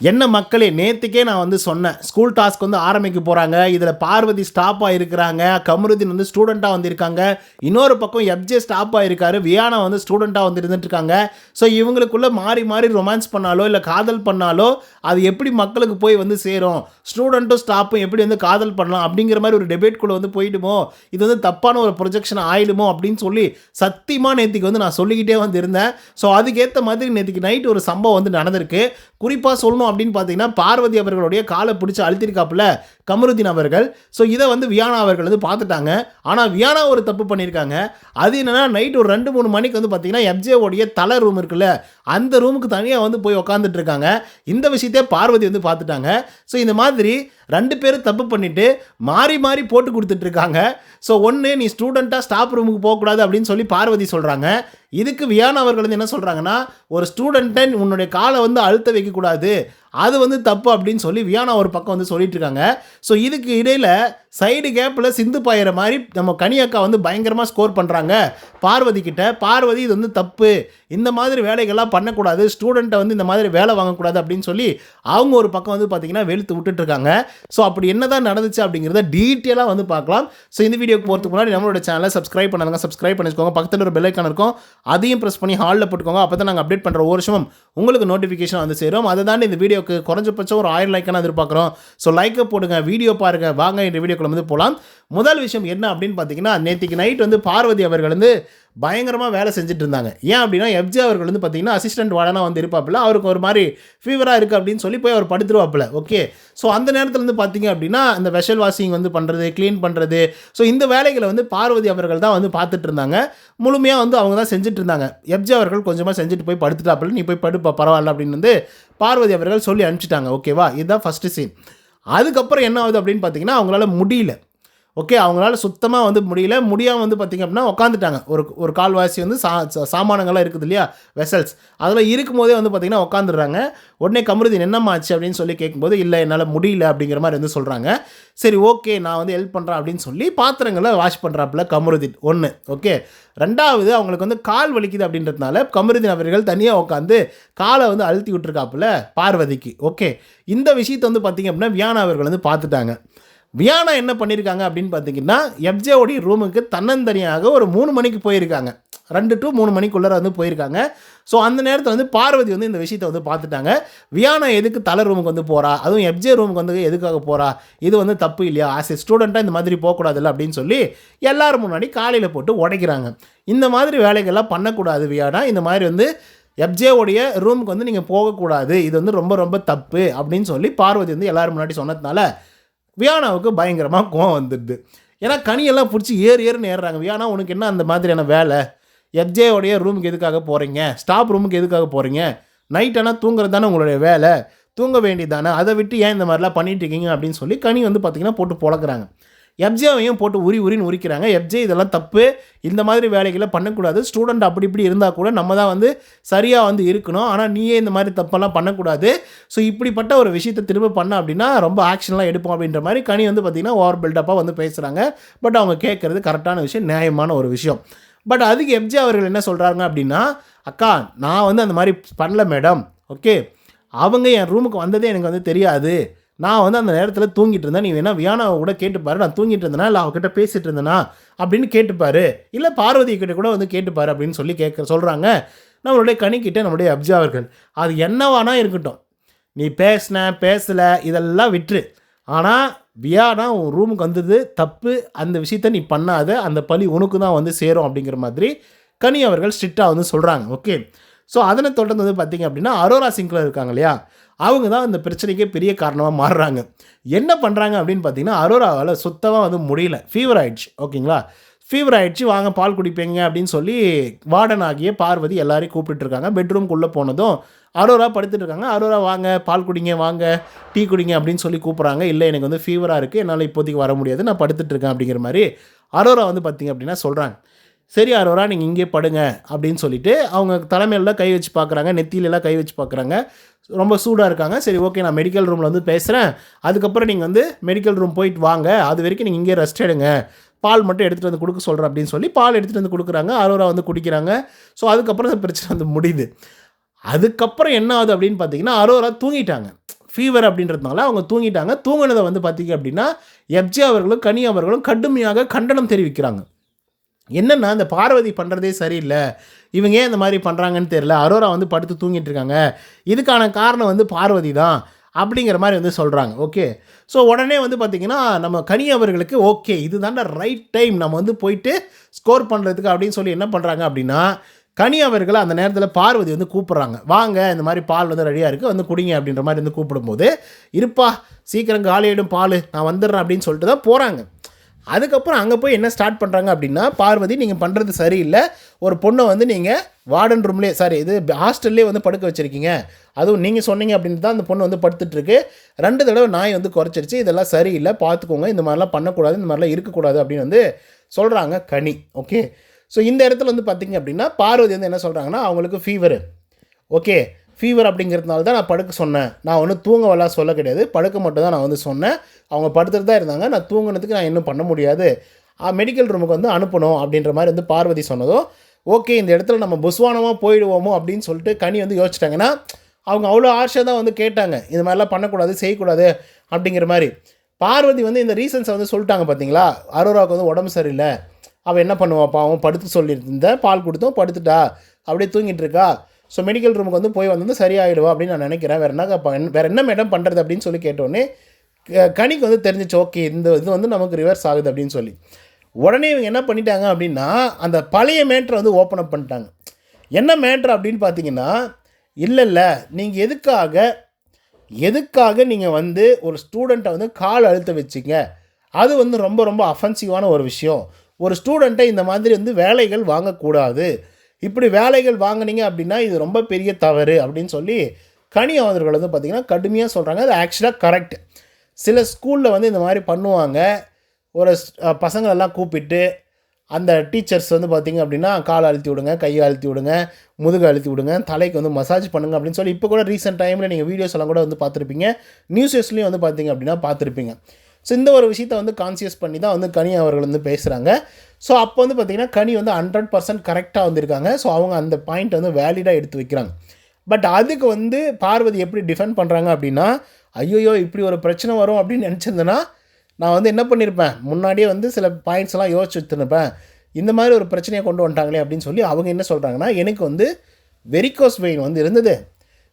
என்ன மக்களே நேற்றுக்கே நான் வந்து சொன்னேன். ஸ்கூல் டாஸ்க் வந்து ஆரம்பிக்க போகிறாங்க இதில் பார்வதி ஸ்டாப்பாக இருக்கிறாங்க கமருதீன் வந்து ஸ்டூடெண்ட்டாக வந்திருக்காங்க. இன்னொரு பக்கம் எப்ஜே ஸ்டாப்பாக இருக்காரு வியானா வந்து ஸ்டூடெண்ட்டாக வந்து இருந்துட்டு இருக்காங்க. ஸோ இவங்களுக்குள்ளே மாறி மாறி ரொமான்ஸ் பண்ணாலோ இல்லை காதல் பண்ணாலோ அது எப்படி மக்களுக்கு போய் வந்து சேரும்? ஸ்டூடெண்ட்டும் ஸ்டாப்பும் எப்படி வந்து காதல் பண்ணலாம்? அப்படிங்கிற மாதிரி ஒரு டெபேட்குள்ளே வந்து போயிடுமோ? இது வந்து தப்பான ஒரு ப்ரொஜெக்ஷன் ஆயிடுமோ? அப்படின்னு சொல்லி சத்தியமாக நேற்றுக்கு வந்து நான் சொல்லிக்கிட்டே வந்து இருந்தேன் ஸோ அதுக்கேற்ற மாதிரி நேற்றுக்கு நைட் ஒரு சம்பவம் வந்து நடந்திருக்கு. குறிப்பாக சொல்லணும் அப்படின்னு பார்த்தீங்கன்னா பார்வதி அவர்களுடைய காலை பிடிச்சி அழுத்திருக்காப்புல. கமருதீன் அவர்கள். ஸோ இதை வந்து வியானா அவர்கள் வந்து பார்த்துட்டாங்க. ஆனால் வியானா ஒரு தப்பு பண்ணியிருக்காங்க. அது என்னென்னா நைட் ஒரு ரெண்டு மூணு மணிக்கு வந்து பார்த்தீங்கன்னா எப்ஜேவோடைய தலை ரூம் இருக்குல்ல அந்த ரூமுக்கு தனியாக வந்து போய் உக்காந்துட்டு இருக்காங்க. இந்த விஷயத்தையே பார்வதி வந்து பார்த்துட்டாங்க. ஸோ இந்த மாதிரி ரெண்டு பேரும் தப்பு பண்ணிவிட்டு மாறி மாறி போட்டு கொடுத்துட்டு இருக்காங்க. ஸோ ஒன்று நீ ஸ்டூடெண்ட்டாக ஸ்டாஃப் ரூமுக்கு போகக்கூடாது அப்படின்னு சொல்லி பார்வதி சொல்கிறாங்க இதுக்கு வியானா அவர்கள் வந்து என்ன சொல்கிறாங்கன்னா ஒரு ஸ்டூடெண்ட்டை உன்னுடைய காலை வந்து அழுத்த வைக்கக்கூடாது. அது வந்து தப்பு அப்படின்னு சொல்லி வியானா ஒரு பக்கம் வந்து சொல்லிட்டு இருக்காங்க. ஸோ இதுக்கு இடையில் சைடு கேப்பில் சிந்து பாயிற மாதிரி நம்ம கனியக்கா வந்து பயங்கரமாக ஸ்கோர் பண்ணுறாங்க பார்வதி கிட்ட பார்வதி இது வந்து தப்பு. இந்த மாதிரி வேலைகள்லாம் பண்ணக்கூடாது. ஸ்டூடெண்ட்டை வந்து இந்த மாதிரி வேலை வாங்கக்கூடாது அப்படின்னு சொல்லி அவங்க ஒரு பக்கம் வந்து பார்த்தீங்கன்னா வெளுத்து விட்டுட்ருக்காங்க ஸோ அப்படி என்னதான் நடந்துச்சு அப்படிங்கிறத டீட்டெயிலாக வந்து பார்க்கலாம். ஸோ இந்த வீடியோக்கு போகிறதுக்கு முன்னாடி நம்மளோட சேனலை சப்ஸ்கிரைப் பண்ணாங்க சப்ஸ்கிரைப் பண்ணிக்கோங்க. பக்கத்தில் ஒரு பெல்லைக்கான இருக்கும். அதையும் ப்ரெஸ் பண்ணி ஹாலில் போட்டுக்கோங்க. அப்போ தான் நாங்கள் அப்டேட் பண்ணுற ஒரு வருஷமும் உங்களுக்கு நோட்டிஃபிகேஷன் வந்து சேரும். அதை தாண்டி இந்த வீடியோக்கு குறைஞ்சபட்சம் ஒரு ஆயிரம் லைக்கான எதிர்பார்க்குறோம். ஸோ லைக்கை போடுங்க வீடியோ பாருங்கள் வாங்க இந்த வீடியோ வீடியோக்குள்ள வந்து போகலாம். முதல் விஷயம் என்ன அப்படின்னு பார்த்தீங்கன்னா நேற்றுக்கு நைட் வந்து பார்வதி அவர்கள் வந்து பயங்கரமாக வேலை செஞ்சுட்டு இருந்தாங்க. ஏன் அப்படின்னா எஃப்ஜி அவர்கள் வந்து பார்த்தீங்கன்னா அசிஸ்டன்ட் வார்டனாக வந்து இருப்பாப்புல. அவருக்கு ஒரு மாதிரி ஃபீவராக இருக்குது அப்படின்னு சொல்லி போய் அவர் படுத்துருவாப்புல. ஓகே ஸோ அந்த நேரத்தில் வந்து பார்த்தீங்க அப்படின்னா இந்த வெஷல் வாஷிங் வந்து பண்ணுறது க்ளீன் பண்ணுறது ஸோ இந்த வேலைகளை வந்து பார்வதி அவர்கள் தான் வந்து பார்த்துட்டு இருந்தாங்க. முழுமையாக வந்து அவங்க தான் செஞ்சுட்டு இருந்தாங்க. எஃப்ஜி அவர்கள் கொஞ்சமாக செஞ்சுட்டு போய் படுத்துட்டாப்புல. நீ போய் படுப்பா பரவாயில்ல அப்படின்னு வந்து பார்வதி அவர்கள் சொல்லி அனுப்பிச்சிட்டாங்க. ஓகேவா இதுதான் ஃபஸ்ட்டு சீன் அதுக்கப்புறம் என்ன ஆகுது அப்படின்னு பார்த்தீங்கன்னா அவங்களால முடியல. ஓகே அவங்களால சுத்தமாக வந்து முடியல. முடியாமல் வந்து பார்த்திங்க அப்படின்னா உட்காந்துட்டாங்க ஒரு ஒரு கால்வாசி வந்து சா சா- சாமானங்கள்லாம் இருக்குது இல்லையா? வெசல்ஸ். அதில் இருக்கும்போதே வந்து பார்த்திங்கன்னா உட்காந்துடுறாங்க உடனே கமருதீன் என்னம்மா ஆச்சு? அப்படின்னு சொல்லி கேட்கும்போது இல்லை என்னால் முடியல. அப்படிங்கிற மாதிரி வந்து சொல்கிறாங்க சரி ஓகே நான் வந்து ஹெல்ப் பண்ணுறேன் அப்படின்னு சொல்லி பாத்திரங்களை வாஷ் பண்ணுறாப்புல கமருதீன். ஒன்று ஓகே. ரெண்டாவது அவங்களுக்கு வந்து கால் வலிக்குது அப்படின்றதுனால கமருதீன் அவர்கள் தனியாக உட்காந்து காலை வந்து அழுத்தி விட்டுருக்காப்புல பார்வதிக்கு. ஓகே. இந்த விஷயத்தை வந்து பார்த்திங்க அப்படின்னா வியானா அவர்கள் வந்து பார்த்துட்டாங்க வியானா என்ன பண்ணியிருக்காங்க அப்படின்னு பார்த்தீங்கன்னா எஃப்ஜேவோடைய ரூமுக்கு தன்னந்தனியாக ஒரு மூணு மணிக்கு போயிருக்காங்க. ரெண்டு டு மூணு மணிக்குள்ளே வந்து போயிருக்காங்க. ஸோ அந்த நேரத்தில் வந்து பார்வதி வந்து இந்த விஷயத்தை வந்து பார்த்துட்டாங்க. வியானா எதுக்கு தலை ரூமுக்கு வந்து போகிறா அதுவும் எஃப்ஜே ரூமுக்கு வந்து எதுக்காக போகிறா இது வந்து தப்பு இல்லையா? ஆஸ் எ ஸ்டூடெண்ட்டாக இந்த மாதிரி போகக்கூடாதுல்ல அப்படின்னு சொல்லி எல்லோரும் முன்னாடி காலையில் போட்டு உடைக்கிறாங்க. இந்த மாதிரி வேலைகள்லாம் பண்ணக்கூடாது வியானா. இந்த மாதிரி வந்து எஃப்ஜேவுடைய ரூமுக்கு வந்து நீங்கள் போகக்கூடாது. இது வந்து ரொம்ப ரொம்ப தப்பு அப்படின்னு சொல்லி பார்வதி வந்து எல்லோரும் முன்னாடி சொன்னதுனால வியானாவுக்கு பயங்கரமாக கோவம் வந்துடுது. ஏன்னா கனியெல்லாம் பிடிச்சி ஏறு ஏறுன்னு ஏறுறாங்க. வியானா உனக்கு என்ன அந்த மாதிரியான வேலை? எஃப்ஜேவுடைய ரூமுக்கு எதுக்காக போகிறீங்க ஸ்டாப் ரூமுக்கு எதுக்காக போகிறீங்க நைட் ஆனால் தூங்குறது தானே உங்களுடைய வேலை. தூங்க வேண்டியதானே அதை விட்டு ஏன் இந்த மாதிரிலாம் பண்ணிட்டு இருக்கீங்க அப்படின்னு சொல்லி கனி வந்து பார்த்திங்கன்னா போட்டு பொழக்கிறாங்க. எப்ஜேவையும் போட்டு உரி உரின்னு உரிக்கிறாங்க. எப்ஜே இதெல்லாம் தப்பு. இந்த மாதிரி வேலைகளை பண்ணக்கூடாது. ஸ்டூடெண்ட் அப்படி இப்படி இருந்தால் கூட நம்ம தான் வந்து சரியாக வந்து இருக்கணும். ஆனால் நீயே இந்த மாதிரி தப்பெல்லாம் பண்ணக்கூடாது. ஸோ இப்படிப்பட்ட ஒரு விஷயத்தை திரும்ப பண்ண அப்படின்னா ரொம்ப ஆக்ஷன்லாம் எடுப்போம் அப்படின்ற மாதிரி கனி வந்து பார்த்திங்கன்னா ஓவர் பில்டப்பாக வந்து பேசுகிறாங்க பட் அவங்க கேட்குறது கரெக்டான விஷயம் நியாயமான ஒரு விஷயம். பட் அதுக்கு எப்ஜே அவர்கள் என்ன சொல்கிறாங்க அப்படின்னா அக்கா நான் வந்து அந்த மாதிரி பண்ணல மேடம் ஓகே அவங்க என் ரூமுக்கு வந்ததே எனக்கு வந்து தெரியாது. நான் வந்து அந்த நேரத்தில் தூங்கிட்டு இருந்தேன். நீ வேணா வியானாவை கூட கேட்டுப்பாரு நான் தூங்கிட்டு இருந்தேனா? இல்லை அவகிட்ட பேசிட்டு இருந்தேனா? அப்படின்னு கேட்டுப்பாரு இல்லை பார்வதி கிட்ட கூட வந்து கேட்டுப்பாரு அப்படின்னு சொல்லி கேட்க சொல்கிறாங்க நம்மளுடைய கணிக்கிட்ட நம்மளுடைய அப்ஜாவர்கள் அது என்னவானா இருக்கட்டும். நீ பேசின பேசலை இதெல்லாம் விட்டுரு. ஆனால் வியானா உன் ரூமுக்கு வந்தது தப்பு. அந்த விஷயத்த நீ பண்ணாத. அந்த பழி உனக்கு தான் வந்து சேரும் அப்படிங்கிற மாதிரி கனி அவர்கள் ஸ்ட்ரிக்டாக வந்து சொல்கிறாங்க ஓகே ஸோ அதனை தொடர்ந்து வந்து பார்த்தீங்க அப்படின்னா அரோரா சிங்கில் இருக்காங்க இல்லையா? அவங்க தான் அந்த பிரச்சனைக்கே பெரிய காரணமாக மாறுறாங்க. என்ன பண்ணுறாங்க அப்படின்னு பார்த்தீங்கன்னா அரோராவால் சுத்தமாக வந்து முடியல. ஃபீவர் ஆயிடுச்சு ஓகேங்களா? ஃபீவர் ஆகிடுச்சு வாங்க பால் குடிப்பீங்க அப்படின்னு சொல்லி வார்டன் ஆகிய பார்வதி எல்லாரையும் கூப்பிட்டுருக்காங்க பெட்ரூம்குள்ளே போனதும் அரோரா படுத்துட்டு இருக்காங்க. அரோரா வாங்க பால் குடிங்க வாங்க டீ குடிங்க அப்படின்னு சொல்லி கூப்பிட்றாங்க. இல்லை எனக்கு வந்து ஃபீவராக இருக்குது என்னால் இப்போதைக்கு வர முடியாது நான் படுத்துட்ருக்கேன் அப்படிங்கிற மாதிரி அரோரா வந்து பார்த்திங்க அப்படின்னா சொல்கிறாங்க சரி அரோரா நீங்கள் இங்கே படுங்க அப்படின்னு சொல்லிட்டு அவங்க தலைமையில கை வச்சு பார்க்குறாங்க நெத்தியிலலாம் கை வச்சு பார்க்குறாங்க ரொம்ப சூடாக இருக்காங்க. சரி ஓகே நான் மெடிக்கல் ரூமில் வந்து பேசுகிறேன் அதுக்கப்புறம் நீங்கள் வந்து மெடிக்கல் ரூம் போயிட்டு வாங்க. அது வரைக்கும் நீங்கள் இங்கே ரெஸ்ட் எடுங்க. பால் மட்டும் எடுத்துகிட்டு வந்து கொடுக்க சொல்கிறேன் அப்படின்னு சொல்லி பால் எடுத்துகிட்டு வந்து கொடுக்குறாங்க. அரோரா வந்து குடிக்கிறாங்க. ஸோ அதுக்கப்புறம் அந்த பிரச்சனை வந்து முடியுது. அதுக்கப்புறம் என்ன ஆகுது அப்படின்னு பார்த்தீங்கன்னா அரோரா தூங்கிட்டாங்க. ஃபீவர் அப்படின்றதுனால அவங்க தூங்கிட்டாங்க. தூங்கினதை வந்து பார்த்தீங்க அப்படின்னா எப்ஜி அவர்களும் கனி அவர்களும் கடுமையாக கண்டனம் தெரிவிக்கிறாங்க. என்னென்னா இந்த பார்வதி பண்ணுறதே சரியில்லை. இவங்க ஏன் இந்த மாதிரி பண்ணுறாங்கன்னு தெரியல. அரோரா வந்து படுத்து தூங்கிட்டு இருக்காங்க. இதுக்கான காரணம் வந்து பார்வதி தான் அப்படிங்கிற மாதிரி வந்து சொல்கிறாங்க ஓகே? ஸோ உடனே வந்து பார்த்திங்கன்னா நம்ம கனி அவர்களுக்கு ஓகே இதுதான்டா ரைட் டைம் நம்ம வந்து போயிட்டு ஸ்கோர் பண்ணுறதுக்கு அப்படின்னு சொல்லி என்ன பண்ணுறாங்க அப்படின்னா கனி அவர்களை அந்த நேரத்தில் பார்வதி வந்து கூப்பிட்றாங்க. வாங்க இந்த மாதிரி பால் வந்து ரெடியாக இருக்குது வந்து குடிங்க அப்படின்ற மாதிரி வந்து கூப்பிடும்போது இருப்பா சீக்கிரம் காலியிடும் பால் நான் வந்துடுறேன் அப்படின்னு சொல்லிட்டு தான் போகிறாங்க அதுக்கப்புறம் அங்கே போய் என்ன ஸ்டார்ட் பண்ணுறாங்க அப்படின்னா பார்வதி நீங்கள் பண்ணுறது சரியில்லை. ஒரு பொண்ணை வந்து நீங்கள் வார்டன் ரூம்லேயே சாரி இது ஹாஸ்டல்லே வந்து படுக்க வச்சுருக்கீங்க. அதுவும் நீங்கள் சொன்னீங்க அப்படின்னு தான் அந்த பொண்ணு வந்து படுத்துட்ருக்கு ரெண்டு தடவை நாய் வந்து குறைச்சிருச்சு. இதெல்லாம் சரியில்லை. பார்த்துக்கோங்க. இந்த மாதிரிலாம் பண்ணக்கூடாது. இந்த மாதிரிலாம் இருக்கக்கூடாது அப்படின்னு வந்து சொல்கிறாங்க கனி. ஓகே ஸோ இந்த இடத்துல வந்து பார்த்திங்க அப்படின்னா பார்வதி வந்து என்ன சொல்கிறாங்கன்னா அவங்களுக்கு ஃபீவரு ஓகே ஃபீவர் அப்படிங்கிறதுனால தான் நான் படுக்க சொன்னேன். நான் ஒன்றும் தூங்கவெல்லாம் சொல்ல கிடையாது. படுக்க மட்டும் தான் நான் வந்து சொன்னேன். அவங்க படுத்துட்டு தான் இருந்தாங்க. நான் தூங்குனதுக்கு நான் இன்னும் பண்ண முடியாது. மெடிக்கல் ரூமுக்கு வந்து அனுப்பணும் அப்படின்ற மாதிரி வந்து பார்வதி சொன்னதும் ஓகே இந்த இடத்துல நம்ம புஸ்வானமாக போயிடுவோமோ? அப்படின்னு சொல்லிட்டு கனி வந்து யோசிச்சிட்டாங்கன்னா அவங்க அவ்வளோ ஆர்ஷாக தான் வந்து கேட்டாங்க. இது மாதிரிலாம் பண்ணக்கூடாது செய்யக்கூடாது அப்படிங்கிற மாதிரி. பார்வதி வந்து இந்த ரீசன்ஸை வந்து சொல்லிட்டாங்க பார்த்தீங்களா அரோராவுக்கு வந்து உடம்பு சரியில்லை. அவள் என்ன பண்ணுவாப்பா அவன் படுத்து சொல்லியிருந்தேன். பால் கொடுத்தோம் படுத்துட்டா. அப்படியே தூங்கிட்டு இருக்கா. ஸோ மெடிக்கல் ரூமுக்கு வந்து போய் வந்து சரியாயிடுவா அப்படின்னு நான் நினைக்கிறேன். வேறு என்ன வேறு என்ன மேடம் பண்ணுறது அப்படின்னு சொல்லி கேட்டோடனே க- வந்து தெரிஞ்சிச்சு ஓகே இந்த இது வந்து நமக்கு ரிவர்ஸ் ஆகுது அப்படின்னு சொல்லி. உடனே இவங்க என்ன பண்ணிட்டாங்க அப்படின்னா அந்த பழைய மேட்ரை வந்து ஓப்பன் அப் பண்ணிட்டாங்க. என்ன மேட்ரு அப்படின்னு பார்த்தீங்கன்னா இல்லை இல்லை நீங்கள் எதுக்காக எதுக்காக நீங்கள் வந்து ஒரு ஸ்டூடெண்ட்டை வந்து கால் அழுத்த வச்சிங்க? அது வந்து ரொம்ப ரொம்ப அஃபென்சிவான ஒரு விஷயம். ஒரு ஸ்டூடெண்ட்டை இந்த மாதிரி வந்து வேலைகள் வாங்கக்கூடாது. இப்படி வேலைகள் வாங்குனீங்க அப்படின்னா இது ரொம்ப பெரிய தவறு அப்படின்னு சொல்லி கனி அவர்கள் வந்து பார்த்திங்கன்னா கடுமையாக சொல்கிறாங்க அது ஆக்சுவலாக கரெக்ட் சில ஸ்கூலில் வந்து இந்த மாதிரி பண்ணுவாங்க. ஒரு பசங்களெல்லாம் கூப்பிட்டு அந்த டீச்சர்ஸ் வந்து பார்த்திங்க அப்படின்னா காலை அழுத்தி விடுங்க கையை அழுத்தி விடுங்க முதுகு அழுத்தி விடுங்க தலைக்கு வந்து மசாஜ் பண்ணுங்க அப்படின்னு சொல்லி இப்போ கூட ரீசெண்ட் டைமில் நீங்கள் வீடியோஸ் எல்லாம் கூட வந்து பார்த்துருப்பீங்க. நியூஸஸ்லேயும் வந்து பார்த்திங்க அப்படின்னா பார்த்துருப்பீங்க. ஸோ இந்த ஒரு விஷயத்தை வந்து கான்சியஸ் பண்ணி தான் வந்து கனி அவர்கள் வந்து பேசுகிறாங்க ஸோ அப்போ வந்து பார்த்திங்கன்னா கனி வந்து ஹண்ட்ரட் பர்சன்ட் கரெக்டாக வந்திருக்காங்க. ஸோ அவங்க அந்த பாயிண்ட் வந்து வேலிடாக எடுத்து வைக்கிறாங்க. பட் அதுக்கு வந்து பார்வதி எப்படி டிஃபெண்ட் பண்ணுறாங்க அப்படின்னா ஐயோயோ இப்படி ஒரு பிரச்சனை வரும் அப்படின்னு நினச்சிருந்தேன்னா நான் வந்து என்ன பண்ணியிருப்பேன் முன்னாடியே வந்து சில பாயிண்ட்ஸ்லாம் யோசிச்சு வச்சுருப்பேன். இந்த மாதிரி ஒரு பிரச்சனையை கொண்டு வந்துட்டாங்களே அப்படின்னு சொல்லி அவங்க என்ன சொல்கிறாங்கன்னா எனக்கு வந்து வெரிகோஸ் வெயின் வந்து இருந்தது.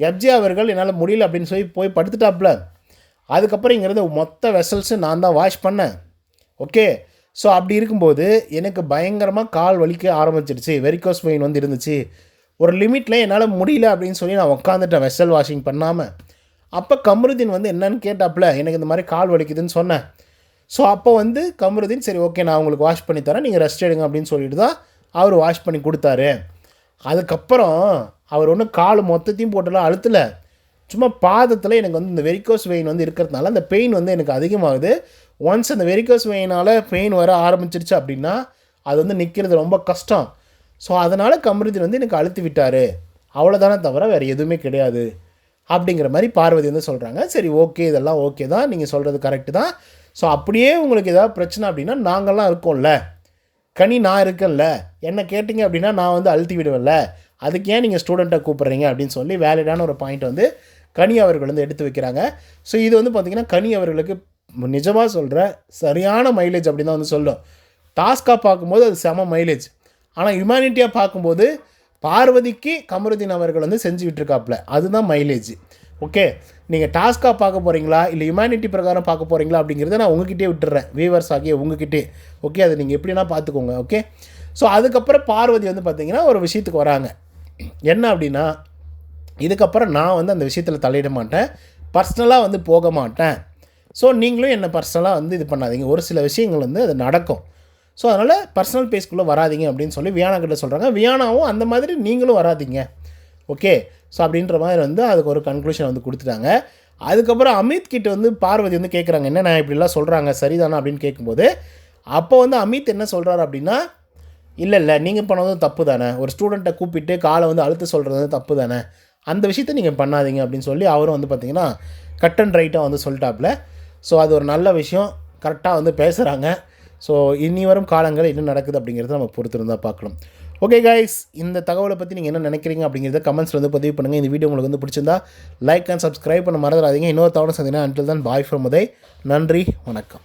எப்ஜி அவர்கள் என்னால் முடியல அப்படின்னு சொல்லி போய் படுத்துட்டாப்புல அதுக்கப்புறம் இங்கேருந்து மொத்த வெசல்ஸு நான் தான் வாஷ் பண்ணேன். ஓகே ஸோ அப்படி இருக்கும்போது எனக்கு பயங்கரமாக கால் வலிக்க ஆரம்பிச்சிடுச்சு வெரிகோஸ் வெயின் வந்து இருந்துச்சு. ஒரு லிமிட்டில் என்னால் முடியல அப்படின்னு சொல்லி நான் உட்காந்துட்டேன் வெசல் வாஷிங் பண்ணாமல் அப்போ கமருதீன் வந்து என்னன்னு கேட்டாப்புல எனக்கு இந்த மாதிரி கால் வலிக்குதுன்னு சொன்னேன். ஸோ அப்போ வந்து கமருதீன் சரி ஓகே நான் உங்களுக்கு வாஷ் பண்ணி தரேன். நீங்கள் ரெஸ்ட் எடுங்க அப்படின்னு சொல்லிட்டு தான் அவர் வாஷ் பண்ணி கொடுத்தாரு. அதுக்கப்புறம் அவர் ஒன்றும் கால் மொத்தத்தையும் போட்டெல்லாம் அழுத்தலை. சும்மா பாதத்தில் எனக்கு வந்து இந்த வெரிகோஸ் வெயின் வந்து இருக்கிறதுனால அந்த பெயின் வந்து எனக்கு அதிகமாகுது. ஒன்ஸ் அந்த வெரிகோஸ் வெயினால் பெயின் வர ஆரம்பிச்சிருச்சு அப்படின்னா அது வந்து நிற்கிறது ரொம்ப கஷ்டம். ஸோ அதனால் கமருதீன் வந்து எனக்கு அழுத்து விட்டார். அவ்வளோதானே தவிர வேறு எதுவுமே கிடையாது. அப்படிங்கிற மாதிரி பார்வதி வந்து சொல்கிறாங்க சரி ஓகே இதெல்லாம் ஓகே தான். நீங்கள் சொல்கிறது கரெக்டு தான். ஸோ அப்படியே உங்களுக்கு ஏதாவது பிரச்சனை அப்படின்னா நாங்கள்லாம் இருக்கோம்ல. கனி நான் இருக்கேன்ல. என்ன கேட்டிங்க அப்படின்னா நான் வந்து அழுத்தி விடுவேன்ல. அதுக்கு ஏன் நீங்கள் ஸ்டூடெண்ட்டை கூப்பிட்றீங்க அப்படின்னு சொல்லி வேலிடான ஒரு பாயிண்ட் வந்து கனி அவர்கள் வந்து எடுத்து வைக்கிறாங்க. ஸோ இது வந்து பார்த்திங்கன்னா கனி அவர்களுக்கு நிஜமாக சொல்கிற சரியான மைலேஜ் அப்படின்னு தான் வந்து சொல்லும். டாஸ்காக பார்க்கும்போது அது செம மைலேஜ் ஆனால் ஹியூமனிட்டியாக பார்க்கும்போது பார்வதிக்கு கமருதீன் அவர்கள் வந்து செஞ்சு விட்டுருக்காப்புல. அதுதான் மைலேஜ் ஓகே நீங்கள் டாஸ்காக பார்க்க போகிறீங்களா இல்லை ஹியூமனிட்டி பிரகாரம் பார்க்க போகிறீங்களா அப்படிங்கிறத நான் உங்ககிட்டே விட்டுறேன். வீவர்ஸ் ஆகிய உங்ககிட்டே ஓகே அதை நீங்கள் எப்படின்னா பார்த்துக்கோங்க. ஓகே ஸோ அதுக்கப்புறம் பார்வதி வந்து பார்த்தீங்கன்னா ஒரு விஷயத்துக்கு வராங்க. என்ன அப்படின்னா இதுக்கப்புறம் நான் வந்து அந்த விஷயத்தில் தலையிட மாட்டேன். பர்சனலாக வந்து போக மாட்டேன். ஸோ நீங்களும் என்னை பர்சனலாக வந்து இது பண்ணாதீங்க. ஒரு சில விஷயங்கள் வந்து அது நடக்கும். ஸோ அதனால் பர்சனல் பேஸ்க்குள்ளே வராதீங்க அப்படின்னு சொல்லி வியானா கிட்ட சொல்கிறாங்க வியானாவும் அந்த மாதிரி நீங்களும் வராதீங்க. ஓகே ஸோ அப்படின்ற மாதிரி வந்து அதுக்கு ஒரு கன்க்ளூஷன் வந்து கொடுத்துட்டாங்க. அதுக்கப்புறம் அமித் கிட்ட வந்து பார்வதி வந்து கேட்குறாங்க என்ன நான் இப்படிலாம் சொல்கிறாங்க சரிதானா? அப்படின்னு கேட்கும்போது அப்போ வந்து அமித் என்ன சொல்கிறாரு அப்படின்னா இல்லை இல்லை. நீங்கள் பண்ணதும் தப்பு தானே ஒரு ஸ்டூடெண்ட்டை கூப்பிட்டு காலை வந்து அழுத்த சொல்கிறது வந்து தப்பு தானே அந்த விஷயத்த நீங்கள் பண்ணாதீங்க அப்படின்னு சொல்லி அவரும் வந்து பார்த்தீங்கன்னா கட் அண்ட் ரைட்டாக வந்து சொல்லிட்டாப்புல ஸோ அது ஒரு நல்ல விஷயம். கரெக்டாக வந்து பேசுகிறாங்க ஸோ இனி வரும் காலங்கள் என்ன நடக்குது அப்படிங்கிறத நம்ம பொறுத்திருந்தால் பார்க்கலாம். ஓகே கைஸ் இந்த தகவலை பற்றி நீங்கள் என்ன நினைக்கிறீங்க அப்படிங்கிறத கமெண்ட்ஸில் வந்து பதிவு பண்ணுங்கள் இந்த வீடியோ உங்களுக்கு வந்து பிடிச்சிருந்தா லைக் அண்ட் சப்ஸ்கிரைப் பண்ண மறந்துடாதீங்க. இன்னொரு தவணை சந்தினா அன்டில் தான் பாய் ஃப்ரம் உதய். நன்றி. வணக்கம்.